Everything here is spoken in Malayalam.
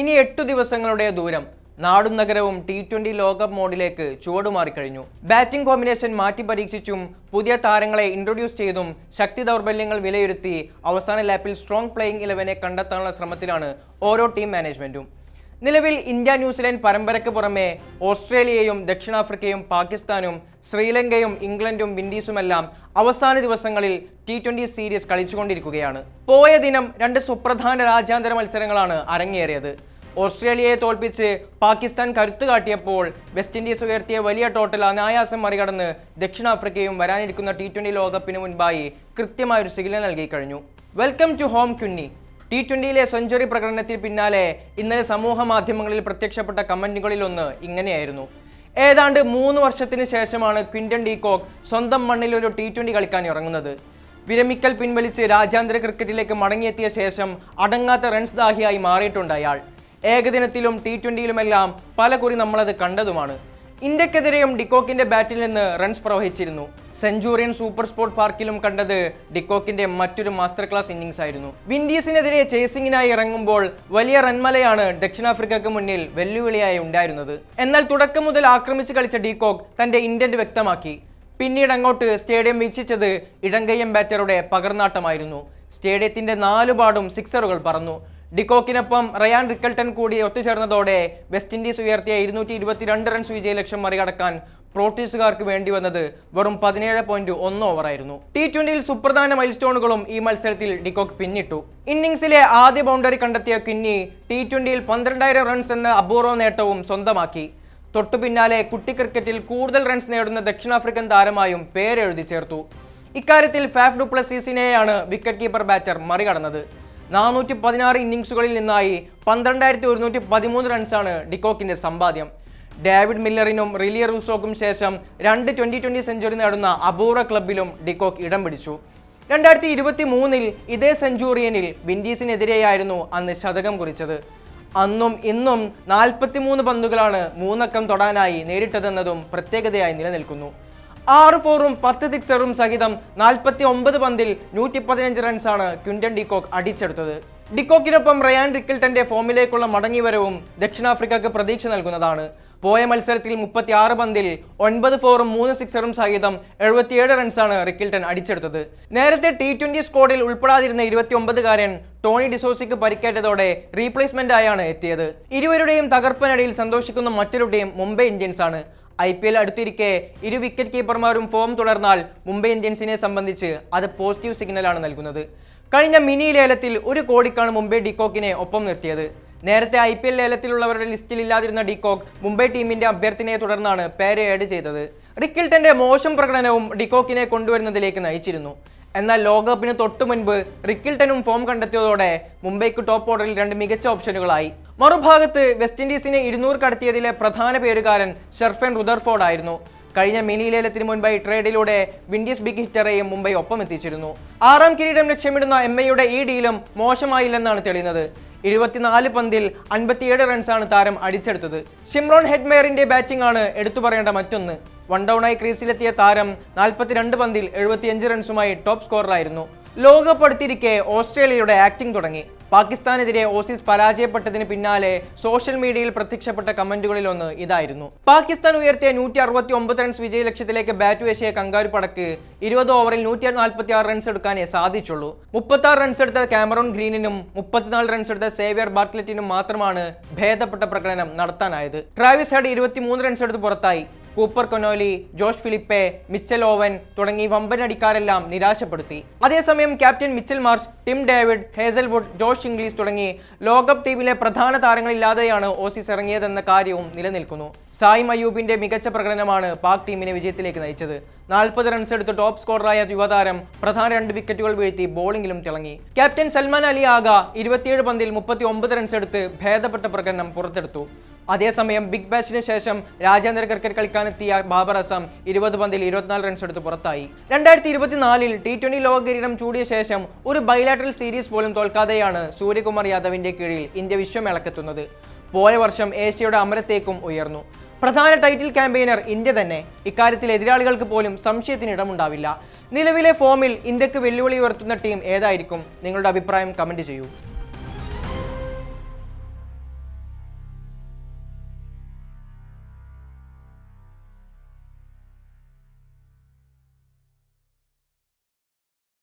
ഇനി എട്ടു ദിവസങ്ങളുടെ ദൂരം നാടും നഗരവും ടി ട്വന്റി ലോകകപ്പ് മോഡിലേക്ക് ചുവടുമാറിക്കഴിഞ്ഞു. ബാറ്റിംഗ് കോമ്പിനേഷൻ മാറ്റി പരീക്ഷിച്ചും പുതിയ താരങ്ങളെ ഇൻട്രൊഡ്യൂസ് ചെയ്തും ശക്തി ദൗർബല്യങ്ങൾ വിലയിരുത്തി അവസാന ലാപ്പിൽ സ്ട്രോങ് പ്ലേയിങ് ഇലവനെ കണ്ടെത്താനുള്ള ശ്രമത്തിലാണ് ഓരോ ടീം മാനേജ്മെന്റും നിലവിൽ ഇന്ത്യ ന്യൂസിലാൻഡ് പരമ്പരയ്ക്ക് പുറമെ ഓസ്ട്രേലിയയും ദക്ഷിണാഫ്രിക്കയും പാകിസ്ഥാനും ശ്രീലങ്കയും ഇംഗ്ലണ്ടും വിൻഡീസുമെല്ലാം അവസാന ദിവസങ്ങളിൽ ടി ട്വന്റി സീരീസ് കളിച്ചുകൊണ്ടിരിക്കുകയാണ്. പോയ ദിനം രണ്ട് സുപ്രധാന രാജ്യാന്തര മത്സരങ്ങളാണ് അരങ്ങേറിയത്. ഓസ്ട്രേലിയയെ തോൽപ്പിച്ച് പാകിസ്ഥാൻ കരുത്തു കാട്ടിയപ്പോൾ വെസ്റ്റ് ഇൻഡീസ് ഉയർത്തിയ വലിയ ടോട്ടൽ അനായാസം മറികടന്ന് ദക്ഷിണാഫ്രിക്കയും വരാനിരിക്കുന്ന ടി ട്വന്റി ലോകകപ്പിന് മുൻപായി കൃത്യമായൊരു സിഗ്നൽ നൽകി കഴിഞ്ഞു. വെൽക്കം ടു ഹോം ക്യുന്നി ടി ട്വന്റിയിലെ സെഞ്ചുറി പ്രകടനത്തിന് പിന്നാലെ ഇന്നലെ സമൂഹ മാധ്യമങ്ങളിൽ പ്രത്യക്ഷപ്പെട്ട കമന്റുകളിൽ ഒന്ന് ഇങ്ങനെയായിരുന്നു. ഏതാണ്ട് മൂന്ന് വർഷത്തിന് ശേഷമാണ് ക്വിന്റൺ ഡീകോക്ക് സ്വന്തം മണ്ണിൽ ഒരു ടി ട്വന്റി കളിക്കാൻ ഇറങ്ങുന്നത്. വിരമിക്കൽ പിൻവലിച്ച് രാജ്യാന്തര ക്രിക്കറ്റിലേക്ക് മടങ്ങിയെത്തിയ ശേഷം അടങ്ങാത്ത റൺസ് ദാഹിയായി മാറിയിട്ടുണ്ട് അയാൾ. ഏകദിനത്തിലും ടി ട്വന്റിയിലുമെല്ലാം പല കുറി നമ്മളത് കണ്ടതുമാണ്. ഇന്ത്യക്കെതിരെയും ഡിക്കോക്കിന്റെ ബാറ്റിൽ നിന്ന് റൺസ് പ്രവഹിച്ചിരുന്നു. സെഞ്ചൂറിയൻ സൂപ്പർ സ്പോർട്ട് പാർക്കിലും കണ്ടത് ഡിക്കോക്കിന്റെ മറ്റൊരു മാസ്റ്റർ ക്ലാസ് ഇന്നിംഗ്സ് ആയിരുന്നു. വിൻഡീസിനെതിരെ ചേസിംഗിനായി ഇറങ്ങുമ്പോൾ വലിയ റൺമലയാണ് ദക്ഷിണാഫ്രിക്കക്ക് മുന്നിൽ വെല്ലുവിളിയായി ഉണ്ടായിരുന്നത്. എന്നാൽ തുടക്കം മുതൽ ആക്രമിച്ച് കളിച്ച ഡിക്കോക്ക് തന്റെ ഇന്റന്റ് വ്യക്തമാക്കി. പിന്നീട് അങ്ങോട്ട് സ്റ്റേഡിയം വീക്ഷിച്ചത് ഇടങ്കയ്യം ബാറ്ററുടെ പകർന്നാട്ടമായിരുന്നു. സ്റ്റേഡിയത്തിന്റെ നാലുപാടും സിക്സറുകൾ പറന്നു. ഡിക്കോക്കിനൊപ്പം റയാൻ റിക്കൽട്ടൺ കൂടി ഒത്തുചേർന്നതോടെ വെസ്റ്റ് ഇൻഡീസ് ഉയർത്തിയ ഇരുന്നൂറ്റി ഇരുപത്തിരണ്ട് റൺസ് വിജയലക്ഷ്യം മറികടക്കാൻ പ്രോട്ടീസുകാർക്ക് വേണ്ടി വന്നത് വെറും പതിനേഴ് പോയിന്റ് ഒന്ന് ഓവറായിരുന്നു ടി ട്വന്റിയിൽ സുപ്രധാന മൈൽസ്റ്റോണുകളും ഈ മത്സരത്തിൽ ഡിക്കോക്ക് പിന്നിട്ടു. ഇന്നിംഗ്സിലെ ആദ്യ ബൗണ്ടറി കണ്ടെത്തിയ കിന്നി ടി ട്വന്റിയിൽ പന്ത്രണ്ടായിരം റൺസ് എന്ന അപൂർവ നേട്ടവും സ്വന്തമാക്കി. തൊട്ടു പിന്നാലെ കുട്ടി ക്രിക്കറ്റിൽ കൂടുതൽ റൺസ് നേടുന്ന ദക്ഷിണാഫ്രിക്കൻ താരമായും പേരെഴുതി ചേർത്തു. ഇക്കാര്യത്തിൽ ഫാഫ് ഡുപ്ലസീസിനെയാണ് വിക്കറ്റ് കീപ്പർ ബാറ്റർ മറികടന്നത്. നാനൂറ്റി പതിനാറ് ഇന്നിങ്സുകളിൽ നിന്നായി പന്ത്രണ്ടായിരത്തി ഒരുന്നൂറ്റി പതിമൂന്ന് റൺസാണ് ഡിക്കോക്കിന്റെ സമ്പാദ്യം. ഡേവിഡ് മില്ലറിനും റിലിയ റൂസോക്കും ശേഷം രണ്ട് ട്വന്റി ട്വന്റി സെഞ്ചുറി നേടുന്ന അപൂർവ ക്ലബിലും ഡിക്കോക്ക് ഇടം പിടിച്ചു. രണ്ടായിരത്തി ഇരുപത്തി മൂന്നിൽ ഇതേ സെഞ്ചുറിയനിൽ വിൻഡീസിനെതിരെയായിരുന്നു അന്ന് ശതകം കുറിച്ചത്. അന്നും ഇന്നും നാൽപ്പത്തിമൂന്ന് പന്തുകളാണ് മൂന്നക്കം തൊടാനായി നേരിട്ടതെന്നതും പ്രത്യേകതയായി നിലനിൽക്കുന്നു. ആറ് ഫോറും പത്ത് സിക്സറും സഹിതം നാൽപ്പത്തി ഒമ്പത് പന്തിൽ നൂറ്റി പതിനഞ്ച് റൺസാണ് ക്വിന്റൺ ഡിക്കോക്ക് അടിച്ചെടുത്തത്. ഡിക്കോക്കിനൊപ്പം റയാൻ റിക്കിൾട്ടന്റെ ഫോമിലേക്കുള്ള മടങ്ങിവരവും ദക്ഷിണാഫ്രിക്കക്ക് പ്രതീക്ഷ നൽകുന്നതാണ്. പോയ മത്സരത്തിൽ മുപ്പത്തി ആറ് പന്തിൽ ഒൻപത് ഫോറും മൂന്ന് സിക്സറും സഹിതം എഴുപത്തിയേഴ് റൺസാണ് റിക്കിൾട്ടൺ അടിച്ചെടുത്തത്. നേരത്തെ ടി ട്വന്റി സ്ക്വാഡിൽ ഉൾപ്പെടാതിരുന്ന ഇരുപത്തിയൊമ്പതുകാരൻ ടോണി ഡിസോസിക്ക് പരിക്കേറ്റതോടെ റീപ്ലേസ്മെന്റ് ആയാണ് എത്തിയത്. ഇരുവരുടെയും തകർപ്പനടിയിൽ സന്തോഷിക്കുന്ന മറ്റൊരു ടീം മുംബൈ ഇന്ത്യൻസ് ആണ് ഐ പി എൽ അടുത്തിരിക്കെ ഇരു വിക്കറ്റ് കീപ്പർമാരും ഫോം തുടർന്നാൽ മുംബൈ ഇന്ത്യൻസിനെ സംബന്ധിച്ച് അത് പോസിറ്റീവ് സിഗ്നലാണ് നൽകുന്നത്. കഴിഞ്ഞ മിനി ലേലത്തിൽ ഒരു കോടിക്കാണ് മുംബൈ ഡിക്കോക്കിനെ ഒപ്പം നിർത്തിയത്. നേരത്തെ ഐ പി എൽ ലേലത്തിലുള്ളവരുടെ ലിസ്റ്റിൽ ഇല്ലാതിരുന്ന ഡിക്കോക്ക് മുംബൈ ടീമിന്റെ അഭ്യർത്ഥനയെ തുടർന്നാണ് പേര് ഏഡ് ചെയ്തത്. റിക്കിൽട്ടന്റെ മോശം പ്രകടനവും ഡിക്കോക്കിനെ കൊണ്ടുവരുന്നതിലേക്ക് നയിച്ചിരുന്നു. എന്നാൽ ലോകകപ്പിന് തൊട്ടു മുൻപ് റിക്കിൽട്ടനും ഫോം കണ്ടെത്തിയതോടെ മുംബൈക്ക് ടോപ്പ് ഓർഡറിൽ രണ്ട് മികച്ച ഓപ്ഷനുകളായി മറുഭാഗത്ത് വെസ്റ്റ് ഇൻഡീസിനെ ഇരുന്നൂറ് കടത്തിയതിലെ പ്രധാന പേരുകാരൻ ഷെർഫൻ റുദർഫോർഡ് ആയിരുന്നു. കഴിഞ്ഞ മിനി ലേലത്തിന് മുൻപായി ട്രേഡിലൂടെ വിൻഡീസ് ബിഗ് ഹിറ്ററെയും മുംബൈ ഒപ്പം എത്തിച്ചിരുന്നു. ആറാം കിരീടം ലക്ഷ്യമിടുന്ന എം എയുടെ ഈ ഡീലും മോശമായില്ലെന്നാണ് തെളിയുന്നത്. ഇരുപത്തിനാല് പന്തിൽ അൻപത്തിയേഴ് റൺസാണ് താരം അടിച്ചെടുത്തത്. ഷിംറോൺ ഹെഡ്മേയറിന്റെ ബാറ്റിംഗ് ആണ് എടുത്തു പറയേണ്ട മറ്റൊന്ന്. വൺ ഡൗണായി ക്രീസിലെത്തിയ താരം നാൽപ്പത്തിരണ്ട് പന്തിൽ എഴുപത്തിയഞ്ച് റൺസുമായി ടോപ്പ് സ്കോററായിരുന്നു. ലോകകപ്പ് അടുത്തിരിക്കെ ഓസ്ട്രേലിയയുടെ ആക്ടിംഗ് തുടങ്ങി. പാകിസ്ഥാനെതിരെ ഓസീസ് പരാജയപ്പെട്ടതിന് പിന്നാലെ സോഷ്യൽ മീഡിയയിൽ പ്രത്യക്ഷപ്പെട്ട കമന്റുകളിൽ ഒന്ന് ഇതായിരുന്നു. പാകിസ്ഥാൻ ഉയർത്തിയ നൂറ്റി അറുപത്തി ഒമ്പത് റൺസ് വിജയ ലക്ഷ്യത്തിലേക്ക് ബാറ്റ് വീശിയ കങ്കാരു പടക്ക് ഇരുപത് ഓവറിൽ നൂറ്റി നാൽപ്പത്തി ആറ് റൺസ് എടുക്കാനേ സാധിച്ചുള്ളൂ. മുപ്പത്തി ആറ് റൺസ് എടുത്ത കാമറോൺ ഗ്രീനിനും മുപ്പത്തിനാല് റൺസ് എടുത്ത സേവിയർ ബാർക്ലറ്റിനും മാത്രമാണ് ഭേദപ്പെട്ട പ്രകടനം നടത്താനായത്. ട്രാവിസ് ഹെഡ് ഇരുപത്തിമൂന്ന് റൺസ് എടുത്ത് പുറത്തായി. Cooper Connolly Josh Philippe Mitchell Owen തുടങ്ങി വമ്പനടിക്കാരെല്ലാം നിരാശപ്പെടുത്തി. അതേസമയം captain Mitchell Marsh Tim David Hazlewood Josh Inglis തുടങ്ങി ലോകകപ്പ് ടീമിലെ പ്രധാന താരങ്ങളില്ലാതെയാണ് ഓസീസ് ഇറങ്ങിയതെന്ന കാര്യവും നിലനിൽക്കുന്നു. സായിം അയ്യൂബിന്റെ മികച്ച പ്രകടനമാണ് പാക് ടീമിനെ വിജയത്തിലേക്ക് നയിച്ചത്. നാൽപ്പത് റൺസ് എടുത്ത് ടോപ്പ് സ്കോററായ യുവതാരം പ്രധാന രണ്ട് വിക്കറ്റുകൾ വീഴ്ത്തി ബോളിംഗിലും തിളങ്ങി. ക്യാപ്റ്റൻ സൽമാൻ അലി ആഗ ഇരുപത്തിയേഴ് പന്തിൽ മുപ്പത്തി ഒമ്പത് റൺസ് എടുത്ത് ഭേദപ്പെട്ട പ്രകടനം പുറത്തെടുത്തു. അതേസമയം ബിഗ് ബാഷിന് ശേഷം രാജ്യാന്തര ക്രിക്കറ്റ് കളിക്കാനെത്തിയ ബാബർ അസം ഇരുപത് പന്തിൽ ഇരുപത്തിനാല് റൺസ് എടുത്ത് പുറത്തായി. രണ്ടായിരത്തി ഇരുപത്തിനാലിൽ ടി ട്വന്റി ലോക കിരീടം ചൂടിയ ശേഷം ഒരു ബൈലാറ്ററൽ സീരീസ് പോലും തോൽക്കാതെയാണ് സൂര്യകുമാർ യാദവിന്റെ കീഴിൽ ഇന്ത്യ വിശ്വമേളക്കെത്തുന്നത് പോയ വർഷം ഏഷ്യയുടെ അമരത്തേക്കും ഉയർന്നു. പ്രധാന ടൈറ്റിൽ ക്യാമ്പയിനർ ഇന്ത്യ തന്നെ. ഇക്കാര്യത്തിൽ എതിരാളികൾക്ക് പോലും സംശയത്തിനിടമുണ്ടാവില്ല നിലവിലെ ഫോമിൽ ഇന്ത്യയ്ക്ക് വെല്ലുവിളി ഉയർത്തുന്ന ടീം ഏതായിരിക്കും? നിങ്ങളുടെ അഭിപ്രായം കമന്റ് ചെയ്യൂ.